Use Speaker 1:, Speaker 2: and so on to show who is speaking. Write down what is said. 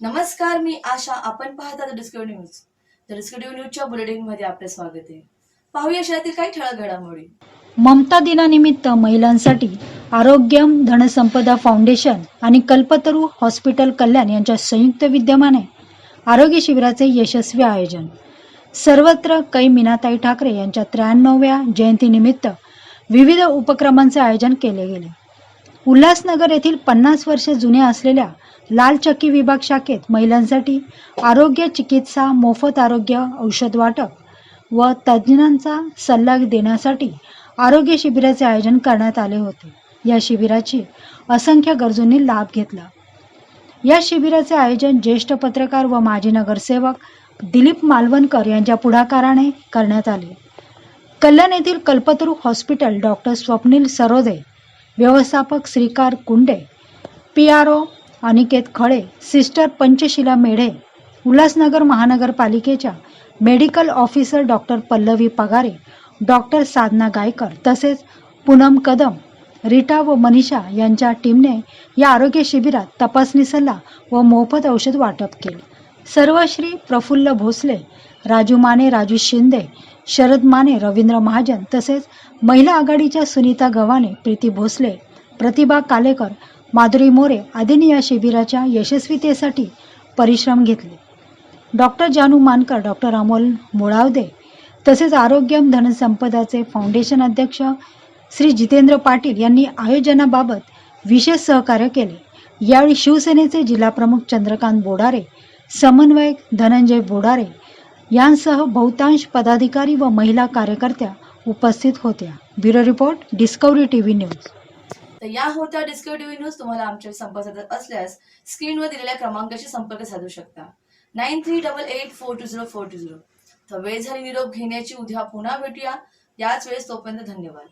Speaker 1: नमस्कार मी आशा. आपण पाहता द डिस्कवरी न्यूज तर डिस्कवरी न्यूजच्या बुलेटिनमध्ये आपले स्वागत आहे. पाहूया शहरातील काही ठळक घडामोडी.
Speaker 2: ममता दिनानिमित्त महिलांसाठी आरोग्यम धनसंपदा फाउंडेशन आणि कल्पतरू हॉस्पिटल कल्याण यांच्या संयुक्त विद्यमाने आरोग्य शिबिराचे यशस्वी आयोजन. सर्वत्र कै मीनाताई ठाकरे यांच्या त्र्याण्णव्या जयंतीनिमित्त विविध उपक्रमांचे आयोजन केले गेले. उल्हासनगर येथील पन्नास वर्ष जुन्या असलेल्या लाल चक्की विभाग शाखेत महिलांसाठी आरोग्य चिकित्सा मोफत आरोग्य औषध वाटप व तज्ज्ञांचा सल्ला देण्यासाठी आरोग्य शिबिराचे आयोजन करण्यात आले होते. या शिबिराची असंख्य गरजूंनी लाभ घेतला. या शिबिराचे आयोजन ज्येष्ठ पत्रकार व माजी नगरसेवक दिलीप मालवणकर यांच्या पुढाकाराने करण्यात आले. कल्याण येथील कल्पतरू हॉस्पिटल डॉक्टर स्वप्नील सरोदे व्यवस्थापक Shrikar Kunde P R O Aniket Khale sister Panchashila Medhe Ulhasnagar महानगरपालिकेच्या medical officer doctor Pallavi Pagare doctor Sadhana Gaikar तसेच पूनम कदम रीटा व मनीषा यांच्या टीमने या आरोग्य शिबिरात तपासणी सल्ला व मोफत औषध वाटप केले. सर्वश्री प्रफुल्ल भोसले राजू माने राजू शिंदे शरद माने रवींद्र महाजन तसेच महिला आघाडीच्या सुनीता गव्हाणे प्रीती भोसले प्रतिभा कालेकर माधुरी मोरे आदींनी या शिबिराच्या यशस्वीतेसाठी परिश्रम घेतले. डॉक्टर जानू मानकर डॉक्टर अमोल मुळावदे तसेच आरोग्यम धनसंपदाचे फाउंडेशन अध्यक्ष श्री जितेंद्र पाटील यांनी आयोजनाबाबत विशेष सहकार्य केले. यावेळी शिवसेनेचे जिल्हाप्रमुख चंद्रकांत बोडारे समन्वयक धनंजय बोडारे यांसह बहुतांश पदाधिकारी व महिला कार्यकर्त्या उपस्थित होत्या. Bureau report Discovery TV news.
Speaker 1: तर या होत्या डिस्कवरी टीव्ही न्यूज तुम्हाला आमच्या संपर्क असल्यास स्क्रीनवर दिलेल्या क्रमांकाशी संपर्क साधू शकता. Nine three double eight four two zero four two zero. तर वेळ झाली निरोप घेण्याची उद्या पुन्हा भेटूया. याच वेळेस तोपर्यंत धन्यवाद.